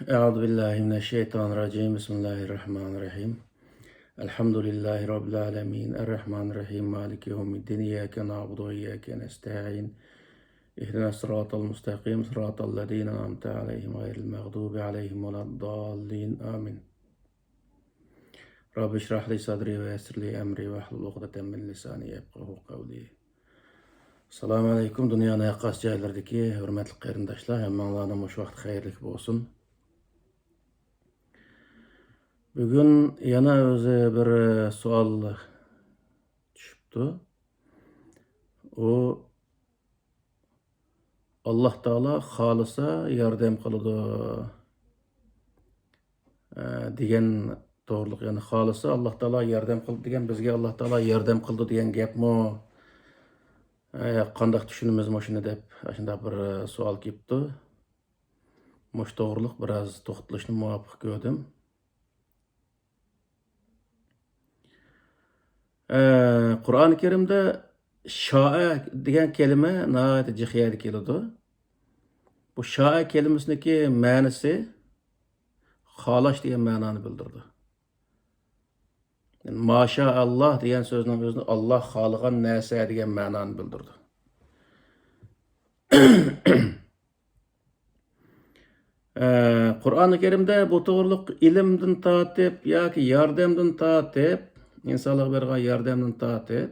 Euzu billahi mineşşeytanirracim. Bismillahirrahmanirrahim. Elhamdülillahi rabbil alamin. Errahmanirrahim. Maliki yevmiddin. İyyake na'budu ve iyyake nestaîn. İhdina sıratal mustakim. Sıratal lezîne en'amte aleyhim gayril mağdubi aleyhim veleddallin. Amin. Rabbi şrah li sadri ve yessir li emri ve hlul ukdeten min lisani yefkahu kavli. Selamun aleyküm. Dünyanın yakas caylardaki hürmetli qarindaşlar. Hemen Allah'ın hoş vakti hayırlık olsun. Bugun yana o'zi bir e, savol tushibdi. U Alloh taolo xohlasa yordam qiladi e, degan to'g'riliq. Ya'ni xohlasa Alloh taolo yordam qildi degan bizga Alloh taolo yordam qildi degan gapmi? E, qandaq tushunimiz shuni deb shunday bir e, savol kelibdi. Mush to'g'riliq biroz to'xtalishni muvofiq Ee, Qur'oni Karimda shoa degan kelima nihoyatda jihiyat keladi. Bu shoa kelimasiniki ma'nosi xohlash degan ma'noni bildirdi. Yani, Maşaallah degan so'zning o'zini Alloh xohlagan narsa degan ma'noni bildirdi. Ee, Qur'oni Karimda bu to'g'riliq ilmdan tortib yoki yordamdan tortib insonlarga bergan yordamdan tortib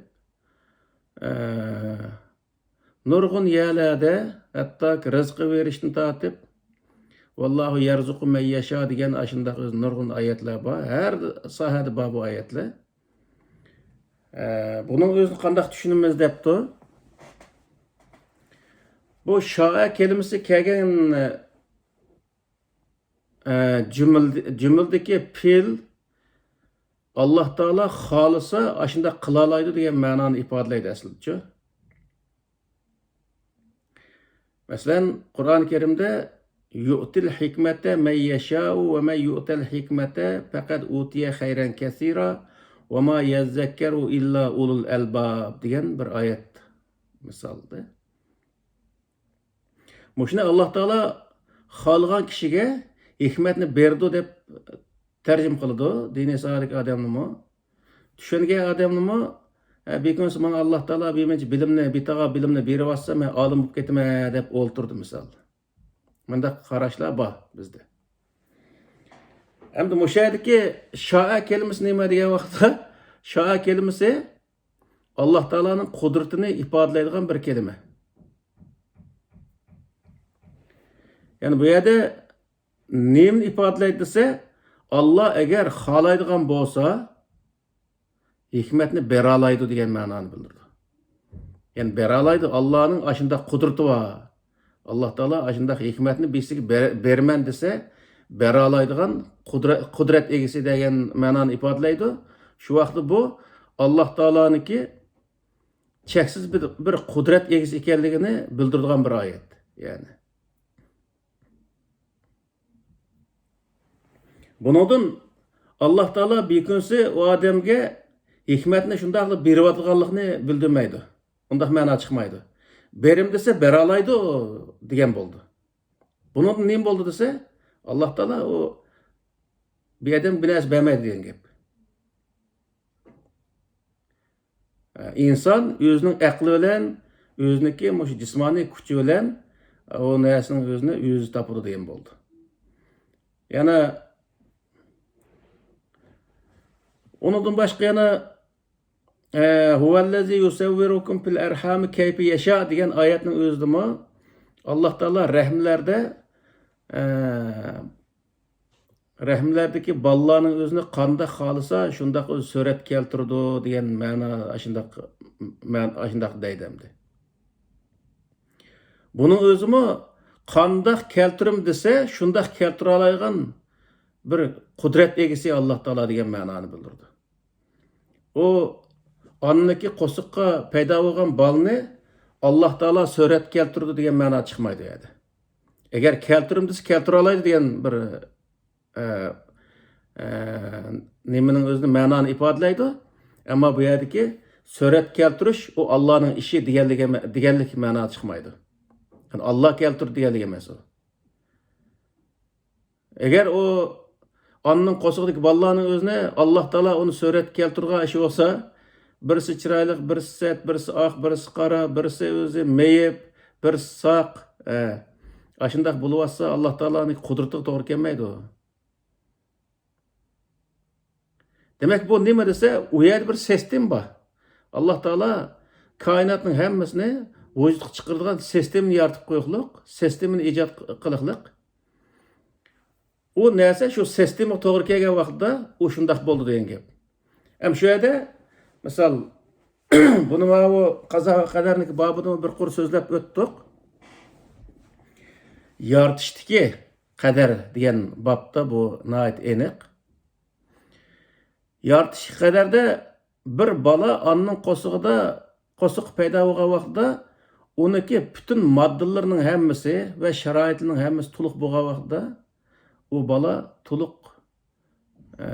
nurg'un yerlarda hatto rizqi berishdan tortib vallohu yarzuqu man yasha degan shundoq o'zi nurg'un oyatlar bor har sohada bor bu oyatlar buning o'zini qandoq tushunamiz debdi bu shoa kelimasi kelgan jumildagi fe'l alloh taolo xohlasa shundoq qilolaydi degan ma'noni ifodalaydi aslida masalan qur'oni karimda yu'til hikmata man yashau va man yu'tal hikmata faqat utiya xayran kasira va ma yazzakkaru illa ulul albab degan bir oyat misolda shuni alloh taolo xohlagan kishiga hikmatni berdi deb tarjim qiladi diniy sohadagi odamnimi tushungan odamnimi bekunsi mana alloh taolo bemanchi bilimni betago bilimni berib yotsa man olim bo'lib ketaman deb o'ltirdi misol bundaq qarashlar bor bizda endi o'sha yerdagi shoa kelimasi nima degan vaqtda shoa kelimasi alloh taoloning qudratini ifodalaydigan bir kelima ya'ni bu yerda nemni ifodalaydi olloh agar xohlaydigan bo'lsa hikmatni beralaydi degan ma'noni bildirdi. Ya'ni beralaydi ollohning ashundoq qudrati bor alloh taolo ashundoq hikmatni besiga berman desa beralaydigan qudrat, qudrat egasi degan ma'noni ifodalaydi shu vaqtda bu alloh taoloniki cheksiz bir, bir qudrat egasi ekanligini bildiradigan bir oyat ya'ni Bundan Allah Taala bekunsi o odamga hikmatni shundoq qilib berayotganligini bildirmaydi. Undaq ma'no chiqmaydi. Berim desa bera oladi degan bo'ldi. Bundan nima bo'ldi desa, Alloh taolo u bu odam binas bermaydi degan gap. inson o'zining aqli bilan o'ziniki shu jismoniy kuchi bilan o narsani o'zini o'zi topadi degan bo'ldi. Yana Ondan başka yana huvellezi yusevvirukum fil erhami keyfi yaşa degan oyatning o'zidami alloh taolo rahmlarda rahmlardagi bolalarning o'zini qandoq xohlasa shundoq o'zi surat keltirdi degan ma'no shundoq shundoq deydi endi buni o'zimi qandoq keltirim desa shundoq keltira oladigan bir qudrat egasi alloh taolo degan ma'noni bildirdi u onaniki qo'siqqa paydo bo'lgan bolni alloh taolo surat keltirdi degan ma'no chiqmaydi yerda agar keltirim desa keltira oladi degan bir e, e, nimaning o'zini ma'noni ifodalaydi. Ammo bu yerdagi surat keltirish u allohning ishi deganligi deganlik ma'no chiqmaydi. Yani olloh keltirdi deganlik emas u Eğer o anının qosuqdaki ballarning özüne Allah Taala onu surat keltirgan ishi olsa, birisi chiroyli, birisi set, birisi oq, birisi qora, birisi o'zi meyib, birisi saq, e, ashundaq bo'lyapsa Alloh taoloning qudratiga to'g'ri kelmaydi u. Demek bu nima desa, u bir sistem bor. Alloh taolo koinotning hammasini vujudga chiqaradigan sistemni yaratib qo'yliq, sistemni ijod qiliqliq. U narsa shu sistema to'g'ri kelgan vaqtda u shundoq bo'ldi degan gap. Ham shu yerda misol buni mana bu qazo qadarniki bobida bir qur so'zlab o'tdik yoritishdiki qadar degan bobda bu nihoyat aniq yoritish qadarda bir bola onaning qo'sig'ida qo'siq paydo bo'lgan vaqtda uniki butun moddalarning hammasi va sharoitlarning hammasi to'liq bo'lgan vaqtda u bola to'liq e,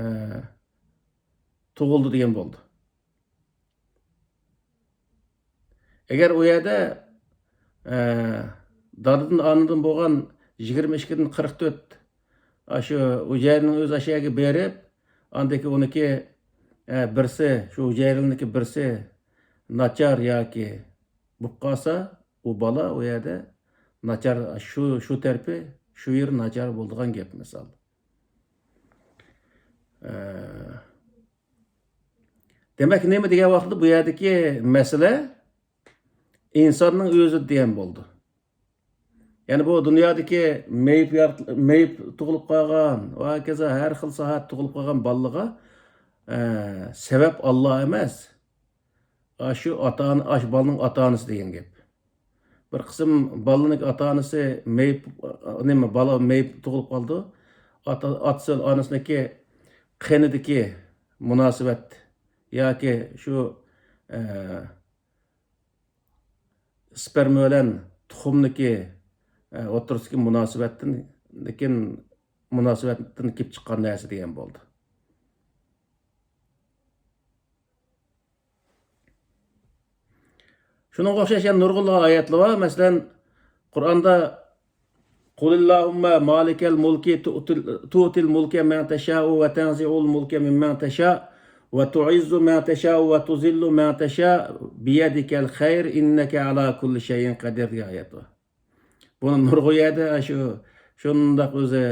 tug'ildi degan bo'ldi. Agar u yerda e, dadadan onadan bo'lgan yigirma ikkidan qirq to'rt shu ujayrni o'z ashiyaga berib andaki uniki e, birsi shu ujayrniki birsi nachar yoki bo'lib qolsa u bola u yerda nachar shu shu tarpi shu yer nachar bo'ldigan gap misol demak nima degan vaqtda bu yerdagi masala insonning o'zi degan bo'ldi ya'ni bu dunyodagi meyib meyib tug'ilib qolgan va hokazo har xil soat tug'ilib qolgan bolaga sabab olloh emas. Shu ota shu bolaning ota onasi degan gap bir qism bolaning ota onasi meyib nima bola meyib tug'ilib qoldi ota otasi onasiniki qinidagi munosabat yoki shu e, sperma bilan tuxumniki e, o'rtasidagi munosabatdan lekin munosabatdan kelib chiqqan narsa degan bo'ldi Şunun o'xshash nurg'un oyatlar bor. Masalan, Qur'onda Qulillahumma malikal mulki tu'til mulka man tasha'u va tanzi'ul mulka mimman tasha' va tu'izzu man tasha'u va tuzillu man tasha' biyadikal khayr innaka ala kulli shay'in qadir degan oyat bor. Buni nurg'uyada shundoq o'zi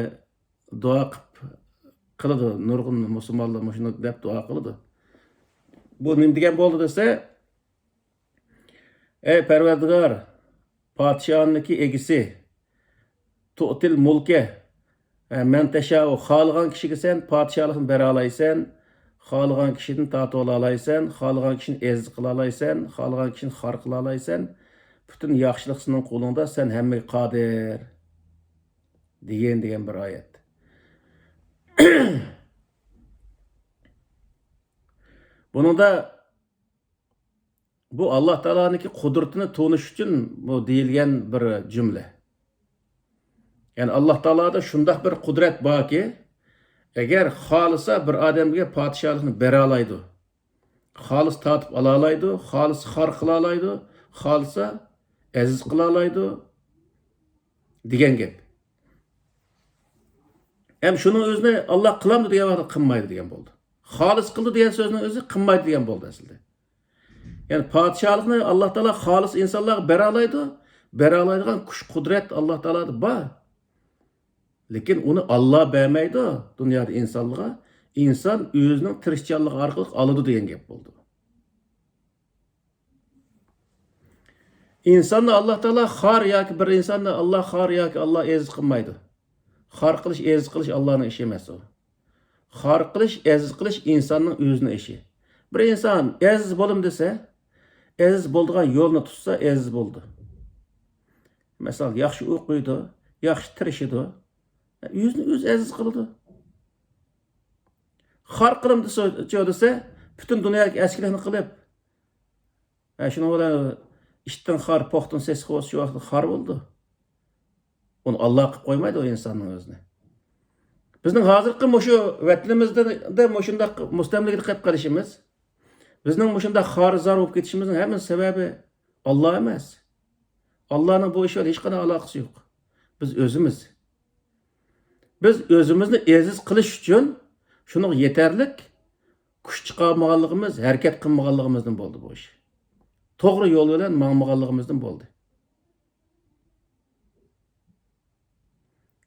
duo qilib qiladi nurg'un musulmonlar shuni deb duo qiladi. Bu nima degan bo'ldi desa, Ey Perverdigar, padişahınki egisi, tu'til mulke, e, men teşa'u, xalıgan kişiga sen padişahlıkni bera alaysan, xalıgan kişidin tatı ola alaysan, xalıgan kişini eziz qila alaysan, xalıgan kişini xar qila sen hemme qadir. degan degan bir oyat. Buningda bu alloh taoloniki qudratini to'nish uchun bu deyilgan bir jumla ya'ni alloh taoloda shundoq bir qudrat borki agar xohlasa bir odamga podshohlikni bera oladi xolis tortib ola oladi xolis xor qila oladi xohlasa aziz qila oladi degan gap. Ham shuni o'zini olloh qilamdi degan vaqtda qilmaydi degan bo'ldi xolis qildi degan so'zni o'zi qilmaydi degan bo'ldi Yani padişahlıkını Allah Teala halis insanlar beralaydı. Beralaydıgan kuş kudret Allah Teala'da var. Lekin onu Allah vermeydi dünyada insanlığa. İnsan özünün tirişçanlığı arkalık alıdı diyen gap oldu. İnsanla Allah Teala har yoki bir insonni Allah har yoki Allah aziz qilmaydi. Har qilish, aziz qilish Allohning ishi emas u. Har qilish, aziz qilish insonning o'zining ishi. Bir inson aziz bo'lim desa, aziz bo'ldigan yo'lni tutsa aziz bo'ldi misol yaxshi o'qiydi yaxshi tirishidi o'zini o'zi aziz qiladi xor qilim desa butun dunyoga askilikni qilib shuni bilan ishdan xor po'xtin ses qilib shu vaqtda xor bo'ldi uni olloh qilib qo'ymaydi u insonning o'zini bizning hozirgi shu vatanimizda shundoq mustamlika qilib qolishimiz Bizning mushunda xorizor bo'lib ketishimizning hamma sababi Alloh emas. Allohning bu ish bilan hech qanday aloqasi yo'q. Biz o'zimiz. biz o'zimizni aziz qilish uchun shuni yetarlik kuch chiqarmaganligimiz harakat qilmaganligimizdan bo'ldi bu ish to'g'ri yo'l bilan mangmaganligimizdan bo'ldi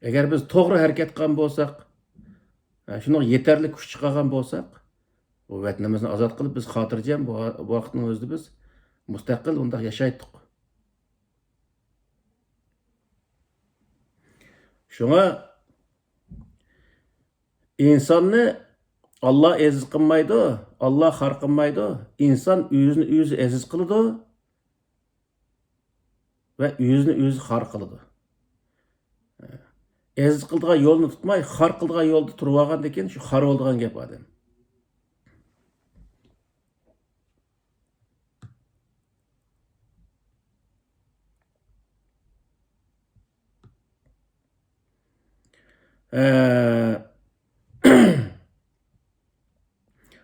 agar biz to'g'ri harakat qilgan bo'lsak shunga yetarli kuch chiqargan bo'lsak bu vatanimizni ozod qilib biz xotirjam bu vaqtning o'zida biz mustaqil undaq yashaydik shunga insonni olloh aziz qilmaydi olloh xor qilmaydi inson o'zini o'zi aziz qiladi va o'zini o'zi xor qiladi aziz qildigan yo'lni tutmay xor qildigan yo'lda turib olgandan keyin shu xor bo'ldigan gap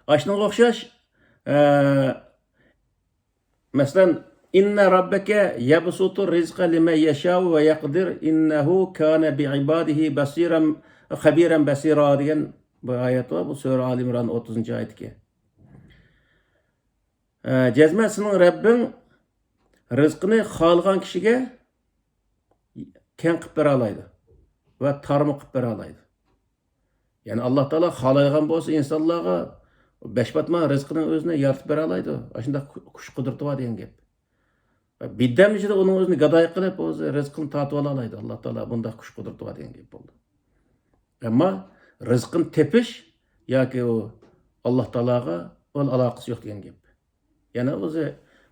O'xshash ee, masalan inna robbaka yabsutu rizqa liman yashau va yaqdir innahu kana bi ibadihi basiran xabiran basira degan bu oyat var bu sura Ali İmran 30. oyatga ee, jazma sening robbing rizqini xohlagan kishiga keng qilib va tarmoq qilib oladi ya'ni alloh taolo xohlagan bo'lsa insonlarga besh batman rizqini o'zini yaratib bera oladi shunda kuch qudrati bor degan gap. Biddam ichida uning o'zini gadoy qilib o'zi rizqini tortib ola oladi alloh taolo bunday kuch qudrati bor degan gap bo'ldi. Ammo rizqini tepish yoki u alloh taologa ul aloqasi yo'q degan gap. Yana o'zi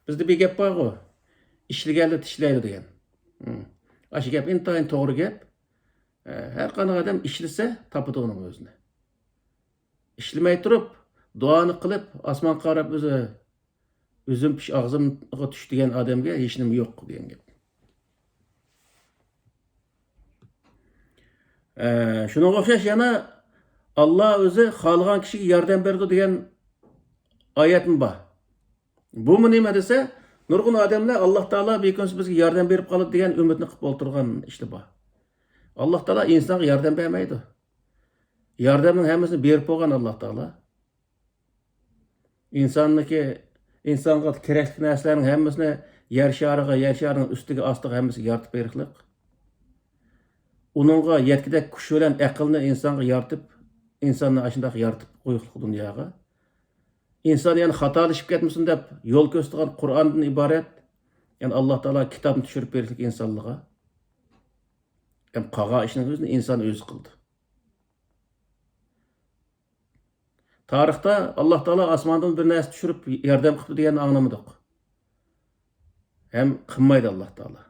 bizda bir gap borku ishlaganlar tishlaydi degan. Shu gap intayin to'g'ri gap har qanday odam ishlasa topadi uning o'zini ishlamay turib duoni qilib osmonga qarab o'zi o'zim pish og'zimga tush degan odamga hech nima yo'q degan gap. Shunga o'xshash yana olloh o'zi xohlagan kishiga yordam berdi degan oyatim bor bu nima desa nurg'un odamlar alloh taolo kun bizga yordam berib qoladi degan umidni qilib o'tirgan ishlar bor alloh taolo insonga yordam bermaydi yordamning hammasini berib qo'ygan alloh taolo insonniki insonga kerakli narsalarning hammasini yer shariga yer sharining ustiga ostiga hammasiga yoritib berishlik uningga yetkidek kuch bilan aqlni insonga yoritib insonni shundoq yoritib qo'yishlik dunyoga inson yana xatolashib ketmasin deb yo'l ko'rsatgan qur'ondan iborat ya'ni alloh taolo kitobni tushirib berishlik insonlarga ham qolgan ishni o'zini inson o'zi qildi tarixda alloh taolo osmondan bir narsa tushirib yordam qilibdi deganni anglamadik ham qilmaydi alloh taolo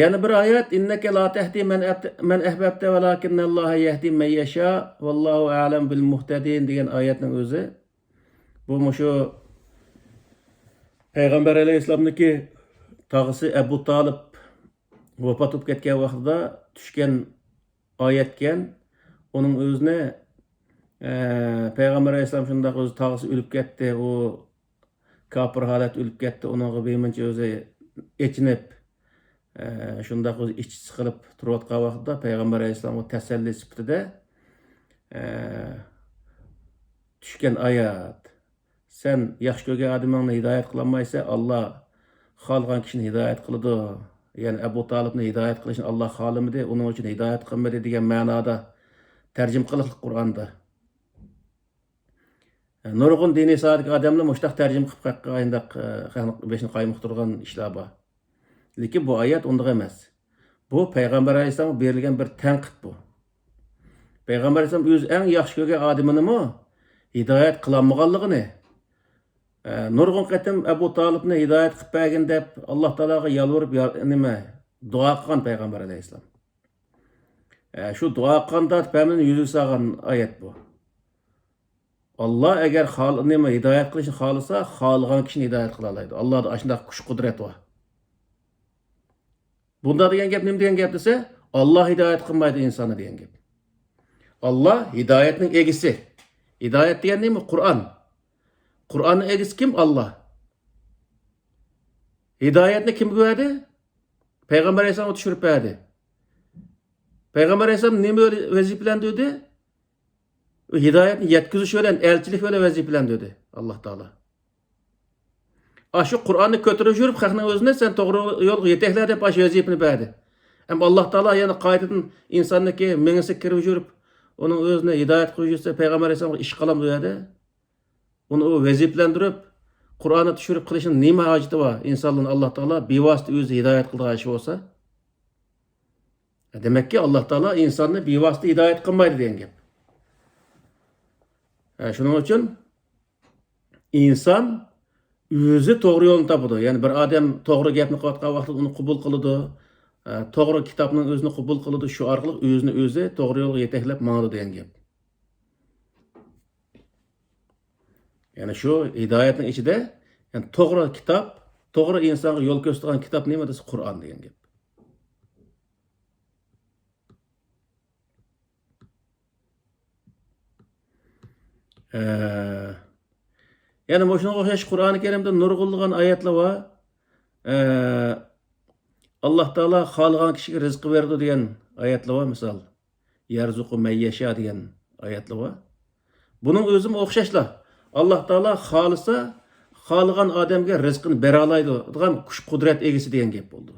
yana bir ayet inneke la tehdi men, ehbebte velakinnallahu yehdi men yeşâ vallahu alem bil muhtedin degan oyatning o'zi Bu məşu Peyğəmbər əleyhissalamdakı tağısı Əbu Talib vəfat olub getkən vaxtda düşkən ayətkən onun özünə e, Peyğəmbər əleyhissalam şundaq öz tağısı ölüb getdi, o kafir halət ölüb getdi, onun qıbəyiminçə özü eçinib e, şundaq öz iç çıxılıb turuyatqan vaxtda Peyğəmbər əleyhissalam o təsəlli sifətində e, düşkən ayət sen yaxshi ko'rgan odamingni hidoyat qilolmaysan olloh xohlagan kishini hidoyat qiladi ya'ni abu tolibni hidoyat qilishni olloh xohlamadi uning uchun hidoyat qilmadi degan ma'noda tarjim qilib qur'onda nurg'un diniy soatdagi odamlar mushtaq tarjim qilib beshni qoymoq turgan ishlar bor lekin bu oyat undoq emas. Bu payg'ambar alayhissalomga berilgan bir tanqid bu. Payg'ambar alayhissalom o'zi eng yaxshi ko'rgan odamini hidoyat qilolmaganligini e, nurg'un qatim abu tolibni hidoyat qilib bergin deb alloh taologa yolvorib nima duo qilgan payg'ambar alayhissalom e, shu duo qilganda pamini yuzi solgan oyat bu olloh agar nima hidoyat qilishni xohlasa xohlagan kishini hidoyat qila oladi allohda shundoq kuch qudrat bor Bunda degan gap nima degan gap desa, Alloh hidoyat qilmaydi insonni degan gap. Alloh hidoyatning egisi. Hidoyat degan nima? Qur'on. Kur'an'ın egisi kim? Allah. Hidayetini kim güverdi? Peygamber Aleyhisselam'a düşürüp verdi. Peygamber Aleyhisselam ne böyle vazifelendi? Hidayetini yetkizişi ölen, elçilik öyle vazifelendi Allah Teala. Aşı Kur'an'ı kötürüp yürüp xalqın özünə sən doğru yol yetəklər deyə baş vəzifəni bədi. Amma Allah Taala yəni qayıtın insanlıqı menisi kirib yürüp onun özünə hidayət qoyursa peyğəmbər əsəlamə iş qalam deyədi. Onu o vazifelendirip, Kur'an'ı düşürüp kılışın nima haceti var? İnsanlığın Allah Teala bivasıta özü hidayet kıldığı aşı olsa. E Demek ki Allah Teala insanı bivasıta hidayet kılmaydı diyen gep. Yani şunun için insan özü doğru yolunu tapıdı. Yani bir adam doğru gapni qilayotgan vaqtda uni qabul qiladi. E, To'g'ri kitobning o'zini qabul qiladi. Shu orqali o'zini o'zi to'g'ri yo'lga yetaklab mangdi degan gap. Yani şu hidayetning ichida yani to'g'ri kitob, to'g'ri insonga yo'l ko'rsatgan kitob nima desa Qur'on degan gap. Ee, yani boşuna o'xshash Qur'oni Karimda nurg'unlagan oyatlar bor. Ee, Alloh taolo xohlagan kishiga rizq berdi degan oyatlar bor, misol. Yarzuqu mayyasha degan oyatlar bor. Buning o'zimi o'xshashlar. Alloh taolo xohlasa xohlagan odamga rizqini bera oladi degan kuch qudrat egasi degan gap bo'ldi.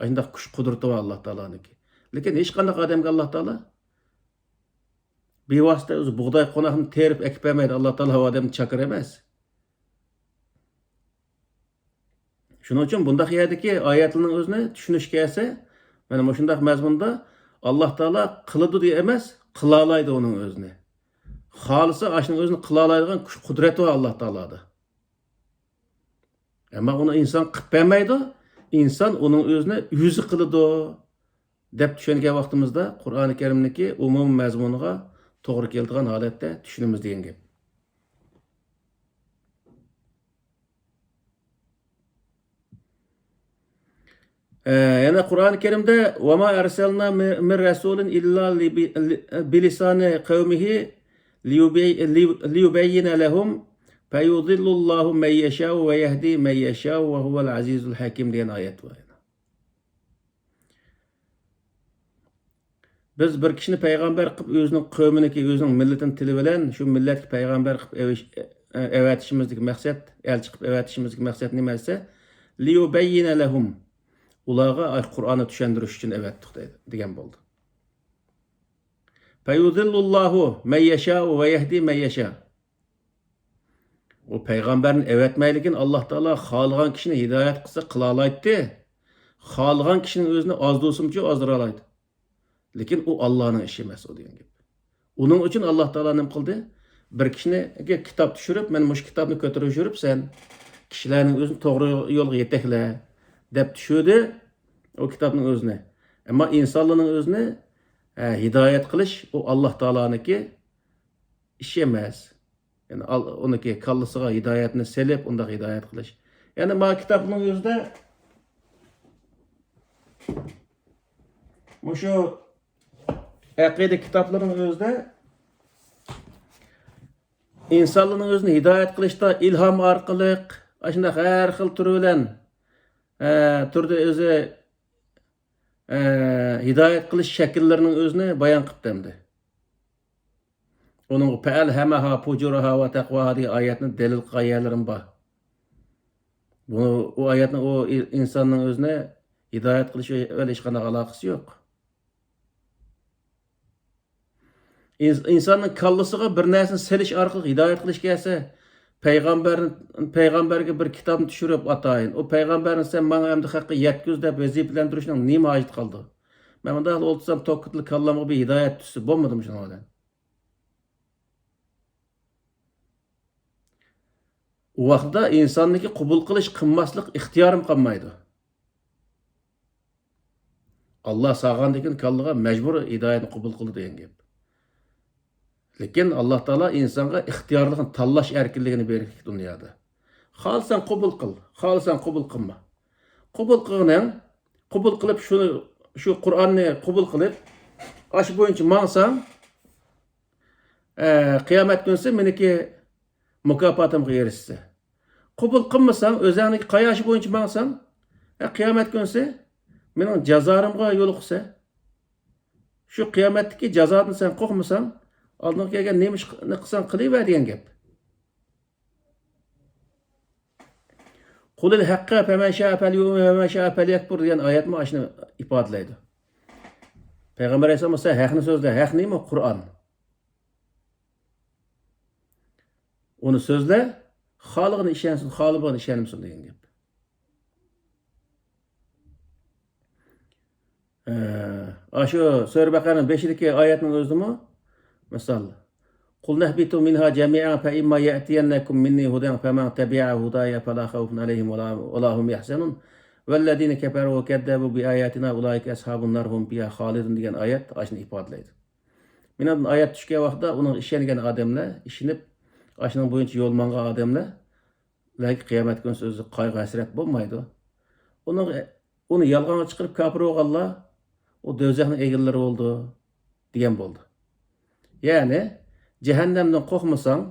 Shunday kuch qudrati bor Alloh taoloniki. Lekin hech qanday odamga Alloh taolo bevosita o'zi bug'doy qo'noqni terib ekib bermaydi. Alloh taolo odamni chaqir emas. Shuning uchun bundaq yerdagi oyatlarning o'zini tushunish kelsa, mana mana shunday mazmunda Alloh taolo qiladi emas, qila oladi uning o'zini Xohlasa ashning o'zini qila oladigan kuch qudrati bor Alloh taoloda. Ammo uni inson qilib bermaydi. Inson uning o'zini o'zi qiladi deb tushungan vaqtimizda Qur'oni Karimniki umum mazmuniga to'g'ri keladigan holatda tushunamiz degan gap. Ee, yani Kur'an-ı Kerim'de وَمَا اَرْسَلْنَا مِنْ رَسُولٍ اِلَّا بِلِسَانِ قَوْمِهِ liyubeyyine lehum feyudillullahu men yeşâhu ve yehdi men yeşâhu ve huvel azizul hakim diyen ayet var. Biz bir kişini peygamber kılıp özünün kavminiki, özünün milletini tili bilen şu millet peygamber kılıp e, evetişimizdeki maksat, el çıkıp evetişimizdeki maksat nimelse liyubeyyine lehum. Ulağa Kur'an'ı düşündürüş için evet dedi, degen boldu bo'ldi. Fayudillullahu men yashau ve yehdi men yasha. O Alloh taolo xohlagan kishini hidoyat qilsa qila oladi. Xohlagan kishining o'zini ozdursimcha ozdira oladi. Lekin u Allohning ishi emas u degan gap. Uning uchun Alloh taolo nima qildi? Bir kishini kitob tushirib, men mush kitobni ko'tarib yurib, sen kishilarning o'zini to'g'ri yo'lga yetakla deb tushirdi o kitobning o'zini. Ammo insonlarning o'zini e, hidoyat qilish u Alloh taoloniki ishi emas. Yani uniki kallasiga hidoyatni selib, unda hidoyat qilish. Ya'ni ma kitobning o'zida Mushu aqida kitoblarining o'zida insonlarning o'zini hidoyat qilishda ilhom orqali shunday har xil turi bilan turda o'zi e, hidoyat qilish shakllarining o'zini bayon qilib demdi. Onun fa'al hamaha fujuraha va taqvaha degan oyatni dalil qilganlarim bor. Bu o oyatni o insonning o'zini hidoyat qilish bilan hech qanday aloqasi yo'q. insonning kallasiga bir narsani selish orqali hidoyat qilish kelsa payg'ambar payg'ambarga bir kitobni tushirib atayin u payg'ambarni sen manga endi haqqa yetkuz deb vazifalantirishning nima hojat qoldi man bunday o'ltirsam tokkitli kallamga bir hidoyat tushsa bo'lmadimi shunaqa u vaqtda insonniki qabul qilish qilmaslik ixtiyorim qolmaydi alloh sog'andikin kallaga majbur hidoyatni qabul qildi degan gap Lekin Alloh taolo insonga ixtiyorlikni tanlash erkinligini bergan dunyoda. Xohlasan qabul qil, xohlasan qabul qilma. Qabul qilganing, qabul qilib shuni shu Qur'onni qabul qilib, ash bo'yicha mansang, e, qiyomat kunsi meniki mukofotimga erishsa qabul qilmasam o'zingni qayoshi bo'yicha mansam e, qiyomat kunsi mening jazorimga yo'liqsa shu qiyomatdagi jazodan sen qo'rqmasang oldinga kelgan nima ishni qilsang qilaver degan gap qulil haqqa degan oyat mana shuni ifodalaydi payg'ambar alayhissalom sen haqni so'zla haq nima qur'on uni so'zla xolig'ini ishonsin xolig'ini ishonmasin degan gap Ee, şu Sure Bakara'nın 5'deki ayetinin fe imma ye'tiyennekum minni huden femen tebi'a hudaya fe la khawfun aleyhim ve la hum yahzenun. Vellezine keferu ve keddebu bi ayatina ulaike ashabun nar hum biha halidun degan ayet aşını ifadelaydi. Mina ayet tushgan vaqtda uning ishongan odamlar ishinib ashuning bo'yicha yo'l mangan odamlar lekin qiyomat kuni o'zi qayg'u hasrat bo'lmaydi uni uni yolg'onga chiqarib kofir bo'lganlar o do'zaxning egillari bo'ldi degan bo'ldi ya'ni qo'rqmasang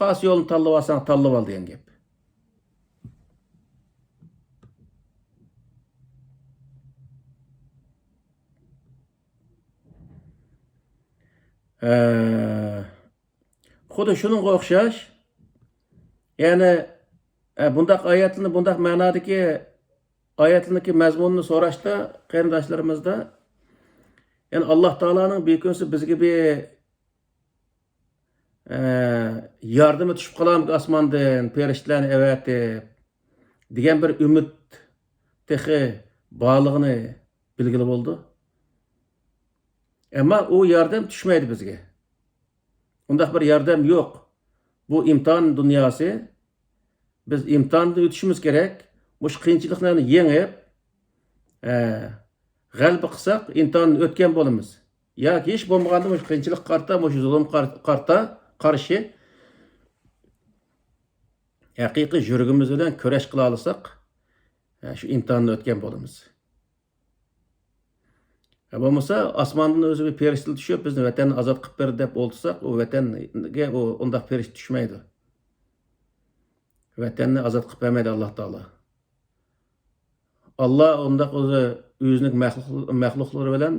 qaysi yo'lni tanlab olsang tanlab ol degan gap xuddi shunga o'xshash ya'ni bundaq oyatlarni bundaq ma'nodagi oyatlarniki mazmunini so'rashda qarindoshlarimizda ya'ni alloh taoloning bekunsi bizga bir e, yordami tushib qolarmik osmondan farishtalarni avatib degan bir umid texi borlig'ini bilgili bo'ldi ammo u yordam tushmaydi bizga undaq bir yordam yo'q bu imtihon dunyosi biz imtihonni o'tishimiz kerak bu qiyinchiliklarni yengib e, g'alaba qilsak imtihonni o'tgan bo'lamiz. Yoki hech bo'lmaganda shu qiyinchilik qarta shu zulm qarta qarshi. Haqiqiy yuragimiz bilan kurash qila olsak shu imtihonni o'tgan bo'lamiz. Bo'lmasa osmondan o'zi bir perishta tushib bizni vatanni ozod qilib ber deb o'ltirsak u vatanga u undoq perishta tushmaydi. Vatanni ozod qilib bermaydi alloh taolo Allah ondaq o'zi o'zining maxluqlari bilan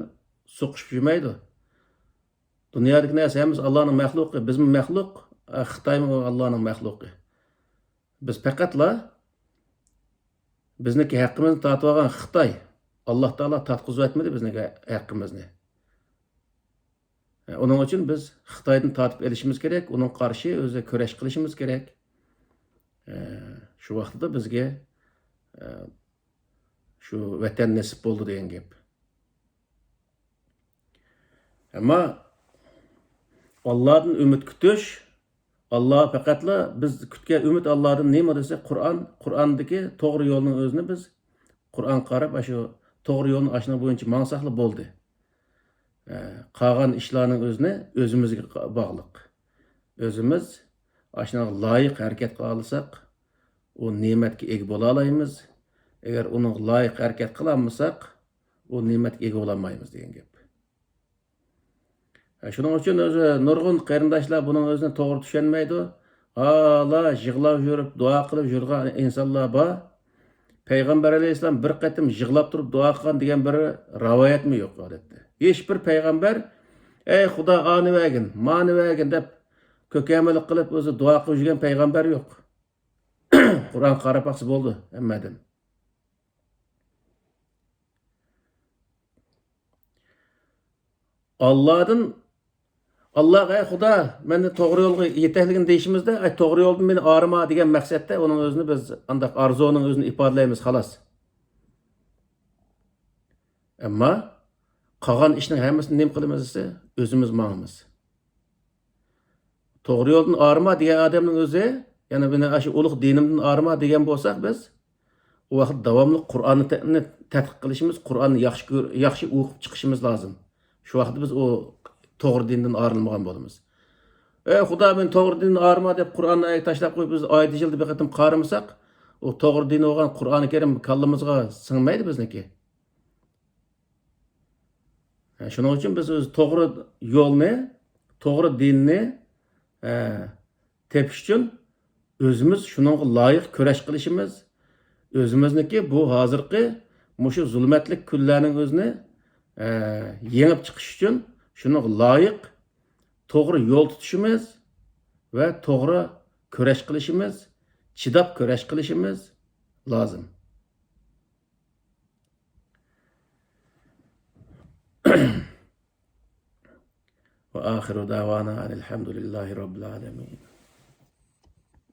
so'qishib yurmaydi dunyodagi narsa hammasi allohning maxluqi bizmi maxluq xitoymi allohning maxluqi biz faqatla bizniki haqqimizni tortib olgan xitoy alloh taolo tortqizib yotmadi bizniki haqqimizni. Uning uchun biz xitoydan tortib olishimiz kerak uning qarshi o'zi kurash qilishimiz kerak. Shu vaqtda bizga shu vatan nasib bo'ldi degan gap ammo ollohdan umid kutish olloh faqatla biz kutgan umid ollohdan nima desa qur'on qur'ondagi to'g'ri yo'lni o'zini biz qur'on qarab shu to'g'ri yo'lni ashuna bo'yicha mansaqli bo'ldi qolgan ishlarning o'zini o'zimizga bog'liq o'zimiz shunaqa loyiq harakat qila olsak u ne'matga ega bo'la olamiz agar uni loyiq harakat qilolmasak u ne'matga ega bo'lolmaymiz degan gap shuning uchun o'zi nurg'un qarindoshlar buning o'zini to'g'ri tushunmaydi ala yig'lab yurib duo qilib yurgan insonlar bor payg'ambar alayhissalom bir qatim yig'lab turib duo qilgan degan bir rivoyatmi yo'q odatda hech bir payg'ambar ey xudo oni vagin mani vagin deb ko'kamalik qilib o'zi duo qilib yurgan payg'ambar yo'q qur'on qarab bo'ldi hammadan Allah'ın Allah ey Xudo meni to'g'ri yo'lga yetakligini deyishimizda ay to'g'ri yo'ldan meni orima degan maqsadda uning o'zini biz andaq arzuning o'zini ifodalaymiz xolos ammo qolgan ishning hammasini nima qilamiz desa o'zimiz mangimiz to'g'ri yo'ldan orima degan odamning o'zi ya'ni buni shu ulug' dinimdan orima degan bo'lsak biz u vaqt davomli qur'onni tadqiq qilishimiz qur'onni yaxshi yaxshi o'qib chiqishimiz shu vaqtda biz u to'g'ri dindan ayrilmagan bo'lamiz. Ey xudo men to'g'ri dindan ayrilma deb qur'onni tashlab qo'yib biz oyat yilda bir qatim qaramasak u to'g'ri din bo'lgan qur'oni karim kallamizga singmaydi bizniki. Shuning uchun biz o'zi to'g'ri yo'lni to'g'ri dinni tepish uchun o'zimiz shunga loyiq kurash qilishimiz o'zimizniki bu hozirgi mushu zulmatli kunlarning o'zini e, yengib chiqish uchun shunga loyiq to'g'ri yo'l tutishimiz va to'g'ri kurash qilishimiz chidab kurash qilishimiz lozim وآخر دعوانا أن الحمد لله رب العالمين